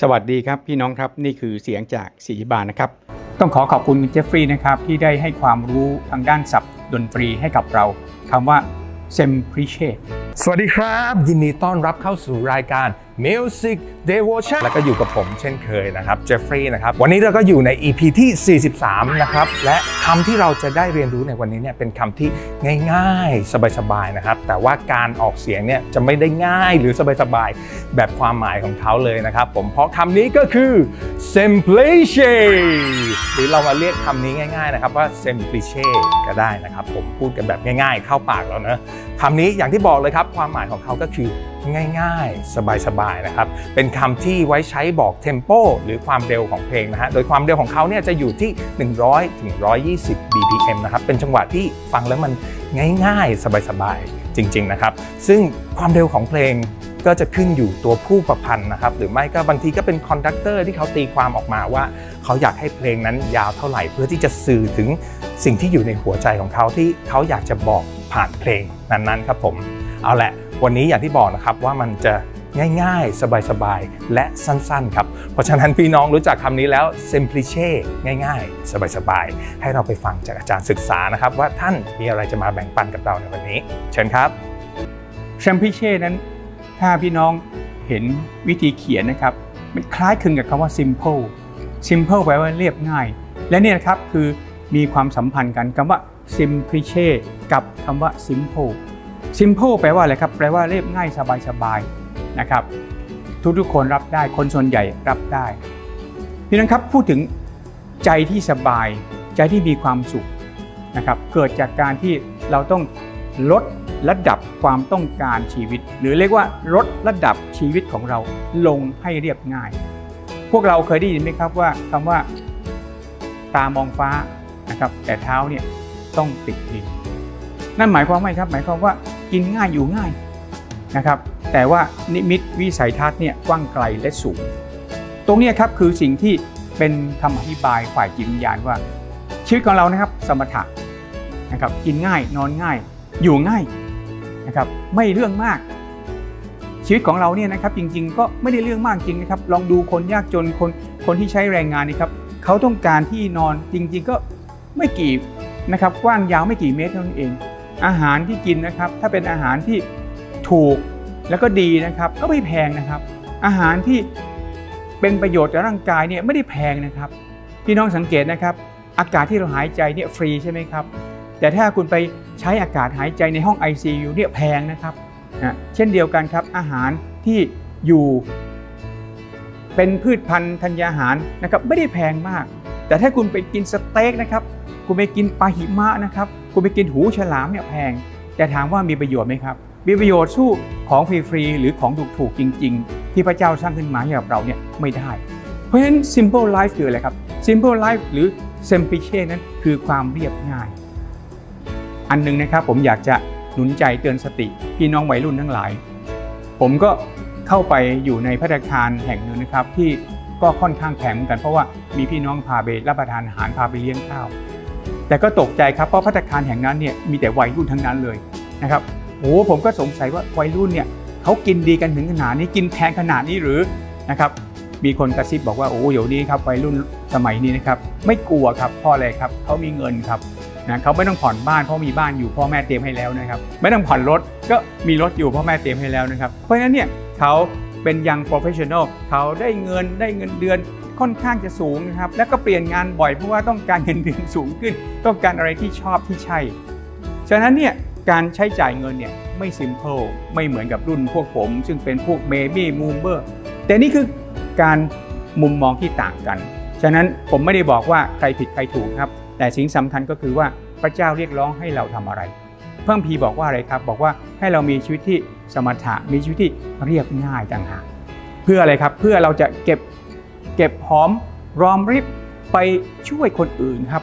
สวัสดีครับพี่น้องครับนี่คือเสียงจากสีบานนะครับ ต้องขอขอบคุณคุณเจฟฟรีย์นะครับที่ได้ให้ความรู้ทางด้านศัพท์ดนตรีให้กับเราคำว่า s e m p r i c e สวัสดีครับ ยินดีต้อนรับเข้าสู่รายการ Music Devotion แล้วก็อยู่กับผมเช่นเคยนะครับเจฟฟรีย์นะครับ วันนี้เราก็อยู่ใน EP ที่ 43 นะครับ และคำที่เราจะได้เรียนรู้ในวันนี้เนี่ยเป็นคำที่ง่ายๆ สบายๆ นะครับ แต่ว่าการออกเสียงเนี่ยจะไม่ได้ง่ายหรือสบายๆ แบบความหมายของเขาเลยนะครับผมเพราะคำนี้ก็คือ simplice หรือเรามาเรียกคำนี้ง่าย ๆ นะครับว่า simplice ก็ได้นะครับ ผมพูดกันแบบง่ายๆ เข้าปากแล้วนะคำนี้อย่างที่บอกเลยครับความหมายของเขาก็คือง่ายๆ สบายๆนะครับ เป็นคำที่ไว้ใช้บอกเทมโปหรือความเร็วของเพลงนะฮะ โดยความเร็วของเขาเนี่ยจะอยู่ที่ 100ถึง120 BPM นะครับ เป็นจังหวะที่ฟังแล้วมันง่ายๆ สบายๆ จริงๆนะครับ ซึ่งความเร็วของเพลงก็จะขึ้นอยู่ตัวผู้ประพันธ์นะครับ หรือไม่ก็บางทีก็เป็นคอนดักเตอร์ที่เขาตีความออกมาว่า เขาอยากให้เพลงนั้นยาวเท่าไหร่เพื่อที่จะสื่อถึงสิ่งที่อยู่ในหัวใจของเขาที่เขาอยากจะบอกผ่านเพลงนั้นๆครับผม เอาละ วันนี้อย่างที่บอกนะครับว่ามันจะง่ายๆ สบายๆ และสั้นๆ ครับ เพราะฉะนั้นพี่น้องรู้จักคำนี้แล้ว simplice ง่ายๆ สบายๆ ให้เราไปฟังจากอาจารย์ศึกษานะครับ ว่าท่านมีอะไรจะมาแบ่งปันกับเราในวันนี้ เชิญครับ semplice นั้น ถ้าพี่น้องเห็นวิธีเขียนนะครับ มันคล้ายคลึงกับคำว่า simple simple แปลว่าเรียบง่าย และนี่นะครับคือมีความสัมพันธ์กันคำว่า simplice กับคำว่า simple simple แปลว่าอะไรครับ แปลว่าเรียบง่ายสบายๆนะครับ ทุกๆคนรับได้คนส่วนใหญ่รับได้พี่น้องครับพูดถึงใจที่สบาย ใจที่มีความสุขนะครับ เกิดจากการที่เราต้องลดระดับความต้องการชีวิต หรือเรียกว่าลดระดับชีวิตของเราลงให้เรียบง่าย พวกเราเคยได้ยินไหมครับว่าคำว่าตามองฟ้านะครับแต่เท้าเนี่ยต้องติดดินนั่นหมายความว่าไงครับหมายความว่า กินง่ายอยู่ง่ายนะครับ แต่ว่านิมิตวิสัยทัศน์เนี่ยกว้างไกลและสูง ตรงนี้ครับคือสิ่งที่เป็นคำอธิบายฝ่ายจิตวิญญาณว่า ชีวิตของเรานะครับสมถะนะครับกินง่ายนอนง่ายอยู่ง่ายนะครับไม่เรื่องมาก ชีวิตของเราเนี่ยนะครับจริงๆ ก็ไม่ได้เรื่องมากจริงนะครับลองดูคนยากจนคนคนที่ใช้แรงงานนี่ครับเขาต้องการที่นอนจริงๆก็ไม่กี่นะครับกว้างยาวไม่กี่เมตรเท่านั้นเอง อาหารที่กินนะครับ ถ้าเป็นอาหารที่ถูกแล้วก็ดีนะครับ ก็ไม่แพงนะครับ อาหารที่เป็นประโยชน์ต่อร่างกายเนี่ยไม่ได้แพงนะครับพี่น้องสังเกตนะครับ อากาศที่เราหายใจเนี่ยฟรีใช่ไหมครับ แต่ถ้าคุณไปใช้อากาศหายใจในห้อง ICU เนี่ยแพงนะครับนะเช่นเดียวกันครับ อาหารที่อยู่ เป็นพืชพันธุ์ธัญญาหารนะครับ ไม่ได้แพงมาก แต่ถ้าคุณไปกินสเต็กนะครับ คุณไปกินปลาหิมะนะครับ คุณไปกินหูฉลามเนี่ยแพง แต่ถามว่ามีประโยชน์ไหมครับ มีประโยชน์สู้ของฟรีๆหรือของถูกๆจริง ๆ ที่พระเจ้าสร้างขึ้นมาให้กับเราเนี่ยไม่ได้ เพราะฉะนั้น simple life คืออะไรครับ simple life หรือ simplice นั้นคือความเรียบง่าย อันหนึงนะครับผมอยากจะหนุนใจเตือนสติพี่น้องวัยรุ่นทั้งหลาย ผมก็เข้าไปอยู่ในพัตตาคารแห่งหนึ่งนะครับที่ก็ค่อนข้างแข็งเหมือนกันเพราะว่ามีพี่น้องพาไปรับประทานอาหารพาไปเลี้ยงข้าว แต่ก็ตกใจครับเพราะพัตตาคารแห่งนั้นเนี่ยมีแต่วัยรุ่นทั้งนั้นเลยนะครับโอ้ผมก็สงสัยว่าวัยรุ่นเนี่ยเขากินดีกันถึงขนาดนี้กินแพงขนาดนี้หรือนะครับมีคนกระซิบบอกว่าโอ้เดี๋ยวนี้ครับวัยรุ่นสมัยนี้นะครับไม่กลัวครับเพราะอะไรครับเขามีเงินครับนะเขาไม่ต้องผ่อนบ้านเพราะมีบ้านอยู่พ่อแม่เตรียมให้แล้วนะครับ ไม่ต้องผ่อนรถก็มีรถอยู่พ่อแม่เตรียมให้แล้วนะครับ เพราะฉะนั้นเนี่ยเขาเป็นยังโปรเฟชชั่นอลเขาได้เงินได้เงินเดือน ค่อนข้างจะสูงนะครับแล้วก็เปลี่ยนงานบ่อยเพราะว่าต้องการเงินเดือนสูงขึ้น ต้องการอะไรที่ชอบที่ใช่ ฉะนั้นเนี่ยการใช้จ่ายเงินเนี่ยไม่ simple ไม่เหมือนกับรุ่นพวกผม ซึ่งเป็นพวก baby mover แต่นี่คือการมุมมองที่ต่างกัน ฉะนั้นผมไม่ได้บอกว่าใครผิดใครถูกครับ แต่สิ่งสำคัญก็คือว่าพระเจ้าเรียกร้องให้เราทำอะไร เพิ่มพีบอกว่าอะไรครับ บอกว่าให้เรามีชีวิตที่สมถะมีชีวิตที่เรียบง่ายต่างหากเพื่ออะไรครับเพื่อเราจะเก็บ เก็บหอมรอมริบไปช่วยคนอื่นครับ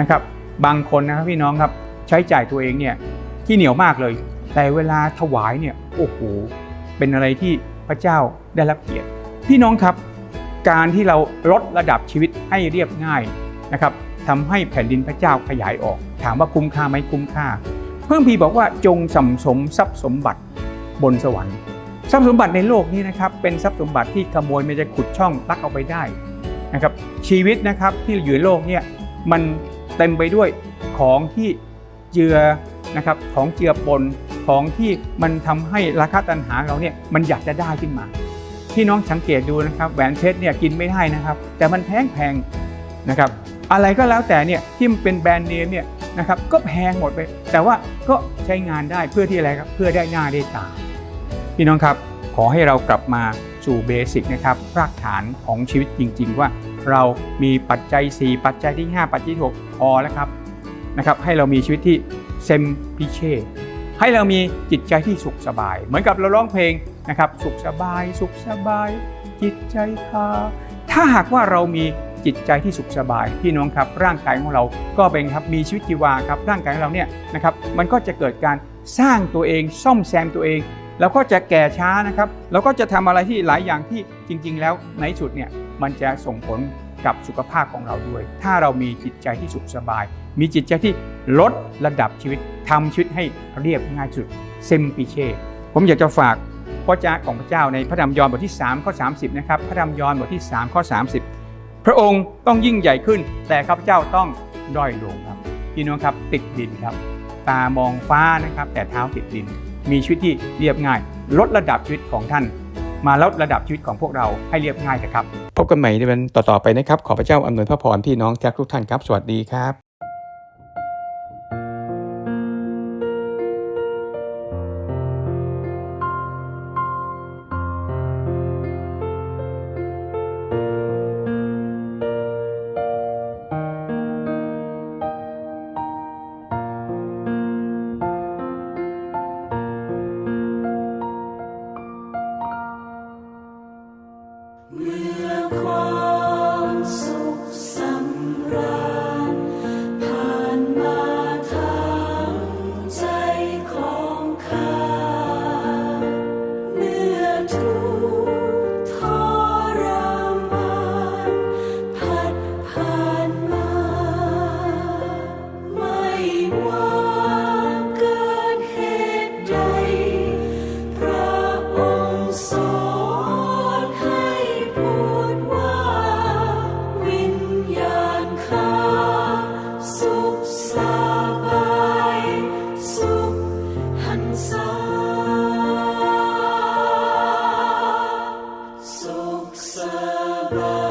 นะครับ บางคนนะครับพี่น้องครับใช้จ่ายตัวเองเนี่ยที่เหนียวมากเลย แต่เวลาถวายเนี่ยโอ้โหเป็นอะไรที่พระเจ้าได้รับเกียรติ พี่น้องครับ การที่เราลดระดับชีวิตให้เรียบง่ายนะครับทำให้แผ่นดินพระเจ้าขยายออก ถามว่าคุ้มค่าไหมคุ้มค่า เพิ่มพีบอกว่าจงสัมสมทรัพย์สมบัติบนสวรรค์ ทรัพย์สมบัติในโลกนี้นะครับเป็นทรัพย์สมบัติที่ขโมยมันจะขุดช่องลักเอาไปได้นะครับชีวิตนะครับที่อยู่ในโลกเนี่ยมันเต็มไปด้วยของที่เจือนะครับของเจือปนของที่มันทำให้ราคาตัณหาเราเนี่ยมันอยากจะได้ขึ้นมาพี่น้องสังเกตดูนะครับแหวนเพชรเนี่ยกินไม่ได้นะครับ แต่มันแพงแพงนะครับอะไรก็แล้วแต่เนี่ยที่มันเป็นแบรนด์เนมเนี่ยนะครับก็แพงหมดไป แต่ว่าก็ใช้งานได้เพื่อที่อะไรครับเพื่อได้หน้าได้ตา พี่น้องครับขอให้เรากลับมาสู่เบสิกนะครับรากฐานของชีวิตจริง ๆ ว่าเรามีปัจจัย 4 ปัจจัยที่ 5 ปัจจัยที่6พอแล้วครับนะครับ ให้เรามีชีวิตที่เซมพิเช่ให้เรามีจิตใจที่สุขสบาย เหมือนกับเราร้องเพลงนะครับ สุขสบาย สุขสบาย จิตใจคาถ้าหากว่าเรามีจิตใจที่สุขสบายพี่น้องครับ ร่างกายของเราก็เป็นครับมีชีวิตชีวาครับร่างกายของเราเนี่ยนะครับมันก็จะเกิดการสร้างตัวเองซ่อมแซมตัวเอง แล้วก็จะแก่ช้านะครับแล้วก็จะทำอะไรที่หลายอย่างที่จริง ๆ แล้วในสุดเนี่ยมันจะส่งผลกับสุขภาพของเราด้วย ถ้าเรามีจิตใจที่สุขสบาย มีจิตใจที่ลดระดับชีวิตทำชีวิตให้เรียบง่ายสุดเซมปิเช่ผมอยากจะฝากพระเจ้าของพระเจ้าในพระธรรมยอห์นบทที่3ข้อ30นะครับพระธรรมยอห์นบทที่3ข้อ30 พระองค์ต้องยิ่งใหญ่ขึ้น แต่ข้าพเจ้าต้องด้อยลงครับพี่น้องครับติดดินครับ ตามองฟ้านะครับ แต่เท้าติดดิน มีชีวิตที่เรียบง่าย ลดระดับชีวิตของท่าน มาลดระดับชีวิตของพวกเราให้เรียบง่ายนะครับ พบกันใหม่ในวันต่อๆไปนะครับ ขอพระเจ้าอำนวยพระพรพี่น้องทุกท่านครับ สวัสดีครับ เมื่ บ